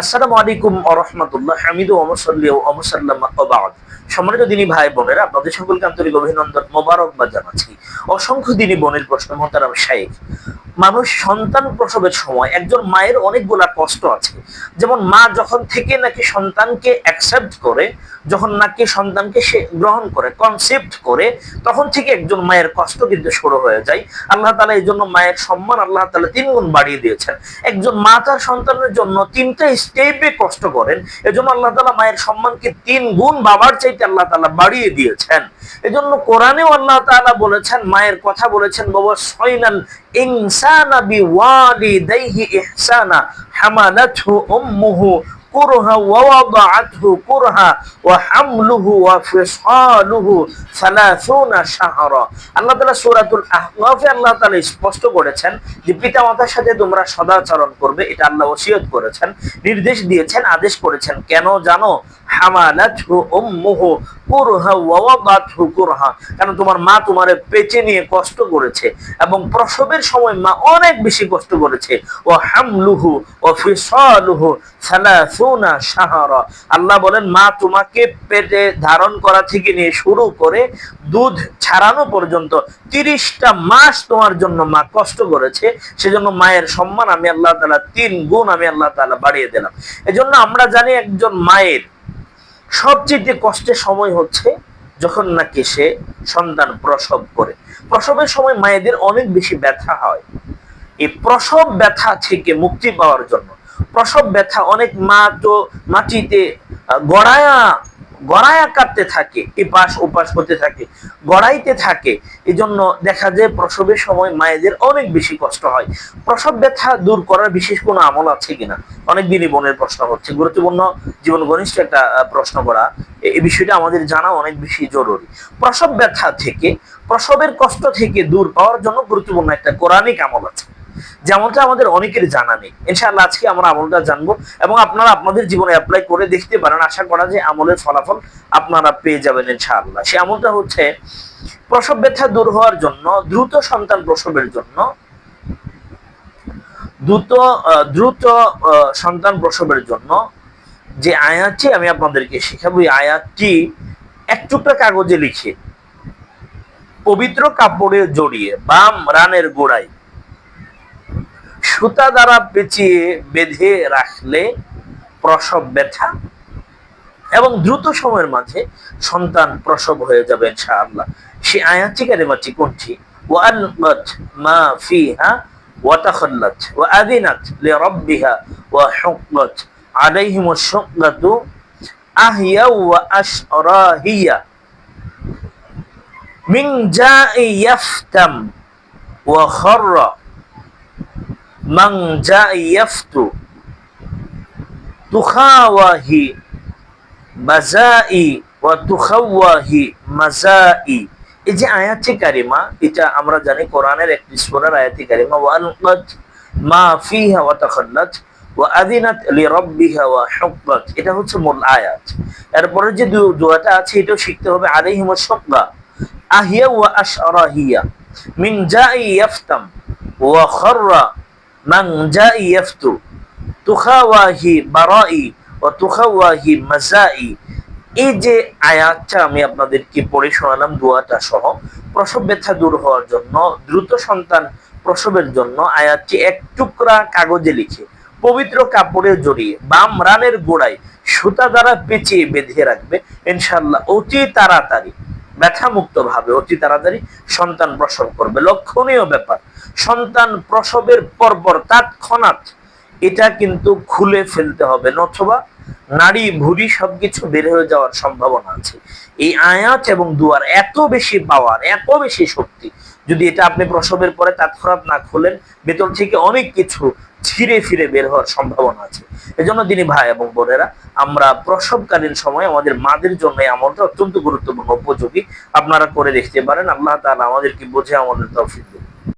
আসসালামু আলাইকুম আরহামতুল্লাহ হামিদু ওমসল্লি ওমসাল্লাম ওবাদ সম্মানিত দিনী ভাই বোনেরা, আপনাদের সকলকে আন্তরিক অভিনন্দন মোবারকবাদ জানাচ্ছি। অসংখ্য দিনী বোনের প্রশ্ন, মহতারাম শাইখ মানুষ সন্তান প্রসবের সময় একজন মায়ের অনেকগুলা কষ্ট আছে। যেমন মা যখন থেকে নাকি সন্তানকে অ্যাকসেপ্ট করে, যখন নাকি সন্তানকে সে গ্রহণ করে কনসেপ্ট করে, তখন থেকে একজন মায়ের কষ্ট কিন্তু শুরু হয়ে যায়। আল্লাহ তালা এই জন্য মায়ের সম্মান আল্লাহ তালা তিন গুণ বাড়িয়ে দিয়েছেন। একজন মা তার সন্তানের জন্য তিনটা স্টেপে কষ্ট করেন, এজন্য আল্লাহ তালা মায়ের সম্মানকে তিন গুণ বাবার চাইতে আল্লাহ তালা বাড়িয়ে দিয়েছেন। এজন্য কোরআনেও আল্লাহ তালা বলেছেন, মায়ের কথা বলেছেন বাবা সৈনাল ইনসানা বিওয়ালিদাইহি ইহসানা হামালাতহু উম্মুহু كرها ووضعته كرها وحمله وفصاله ثلاثون شهرا আল্লাহ তাআলা সূরাতুল আহকাফে আল্লাহ তাআলা স্পষ্ট করেছেন যে পিতামাতার সাথে তোমরা সদাচরণ করবে এটা আল্লাহ ওসিয়ত করেছেন নির্দেশ দিয়েছেন আদেশ করেছেন কেন জানো কারণ তোমার মা তোমারে পেটে নিয়ে কষ্ট করেছে এবং প্রসবের সময় মা অনেক বেশি কষ্ট করেছে। হামলুহু আল্লাহ বলেন, মা তোমাকে পেটে ধারণ করা থেকে নিয়ে শুরু করে দুধ ছাড়ানো পর্যন্ত তিরিশটা মাস তোমার জন্য মা কষ্ট করেছে। সেজন্য মায়ের সম্মান আমি আল্লাহ তাআলা তিন গুণ আমি আল্লাহ তাআলা বাড়িয়ে দিলাম। এজন্য আমরা জানি একজন মায়ের সবচেয়ে কষ্টের সময় হচ্ছে যখন নাকি সে সন্তান প্রসব করে। প্রসবের সময় মায়েদের অনেক বেশি ব্যথা হয়। এই প্রসব ব্যথা থেকে মুক্তি পাওয়ার জন্য। প্রসব ব্যথা অনেক মা তো মাটিতে গড়ায়া গড়ায়া কাটতে থাকে, এপাশ ওপাশ হতে থাকে, গড়াইতে থাকে। এই জন্য দেখা যায় প্রসবের সময় মায়েদের অনেক বেশি কষ্ট হয়। প্রসব ব্যথা দূর করার বিশেষ কোনো আমল আছে কিনা? অনেক দিনই বোনের প্রশ্ন হচ্ছে। গুরুত্বপূর্ণ জীবন ঘনিষ্ঠ একটা প্রশ্ন করা। এই বিষয়টা আমাদের জানা অনেক বেশি জরুরি। প্রসব ব্যথা থেকে, প্রসবের কষ্ট থেকে দূর পাওয়ার জন্য গুরুত্বপূর্ণ একটা কোরআনিক আমল আছে। যেমনটা আমাদের অনেকের জানা নেই। ইনশাআল্লাহ আজকে আমরা আমলটা জানব এবং আপনারা আপনাদের জীবনে অ্যাপ্লাই করে দেখতে পারেন। আশা করা যে আমলের ফলাফল আপনারা পেয়ে যাবেন ইনশাআল্লাহ। সে আমলটা হচ্ছে, প্রসব ব্যথা দূর হওয়ার জন্য, দ্রুত সন্তান প্রসবের জন্য, দ্রুত দ্রুত সন্তান প্রসবের জন্য যে আয়াতটি আমি আপনাদেরকে শেখাবো। এই আয়াতটি এক টুকরা কাগজে লিখে, পবিত্র কাপড়ে জড়িয়ে, বাম রানের গোড়ায় সুতা দ্বারা পেঁচিয়ে বেঁধে রাখলে প্রসব ব্যথা এবং দ্রুত সময়ের মাঝে সন্তান প্রসব হয়ে যাবে ইনশাআল্লাহ। সে আয়াতটি কারিমাটি কোনটি? ওয়ালমাত মা ওয়া আশরাহিয়া মিন জাই জাই ইয়াফতু তুখাওয়াহি বাজাই ওয়া তুখাওয়াহি মাজাই। এই যে আয়াতি কারিমা, এটা আমরা জানি কোরআনের একটি সূরার আয়াতি কারিমা ওয়ালকাত মা ফিহা ওয়া তাখাল্লাত ওয়া আদিনাত লিরাব্বিহা ওয়া হুক্কাত। এটা হচ্ছে মূল আয়াত। এরপরে যে দোয়াটা আছে, এটাও শিখতে হবে, আলাইহিমুস শাক্কা আহিয়া ওয়া আশরাহিয়া মিন জাই ইয়াফতাম ওয়া খাররা ইয়াফতু তুখাওয়াহি বারাই ও তুখাওয়াহি মাজাই। এই যে আয়াতটা আমি আপনাদেরকে পড়ে শোনালাম দোয়াটা সহ, প্রসব ব্যথা দূর হওয়ার জন্য, দ্রুত সন্তান প্রসবের জন্য আয়াতটি এক টুকরা কাগজে লিখে, পবিত্র কাপড়ে জড়িয়ে, বাম রানের গোড়ায় সুতা দ্বারা পেঁচিয়ে বেঁধে রাখবে। ইনশাল্লাহ অতি তাড়াতাড়ি। ব্যথা মুক্ত ভাবে অতি তাড়াতাড়ি সন্তান প্রসব করবে। লক্ষণীয় ব্যাপার, সন্তান প্রসবের পরপর তৎক্ষণাৎ এটা কিন্তু খুলে ফেলতে হবে নথবা নারী ভুড়ি সবকিছু বের হয়ে যাওয়ার সম্ভাবনা আছে। এই আয়াত এবং দুয়ার এত বেশি পাওয়ার, এত বেশি শক্তি, যদি এটা আপনি প্রসবের পরে তৎক্ষণাৎ না খোলেন, ভেতর থেকে অনেক কিছু ছিঁড়ে ফিরে বের হওয়ার সম্ভাবনা আছে। এজন্য তিনি ভাই এবং বোনেরা আমরা প্রসবকালীন সময় আমাদের মাদের জন্য আমলটা অত্যন্ত গুরুত্বপূর্ণ, উপযোগী। আপনারা করে দেখতে পারেন, আল্লাহ তাহলে আমাদেরকে বোঝে আমাদের তফিক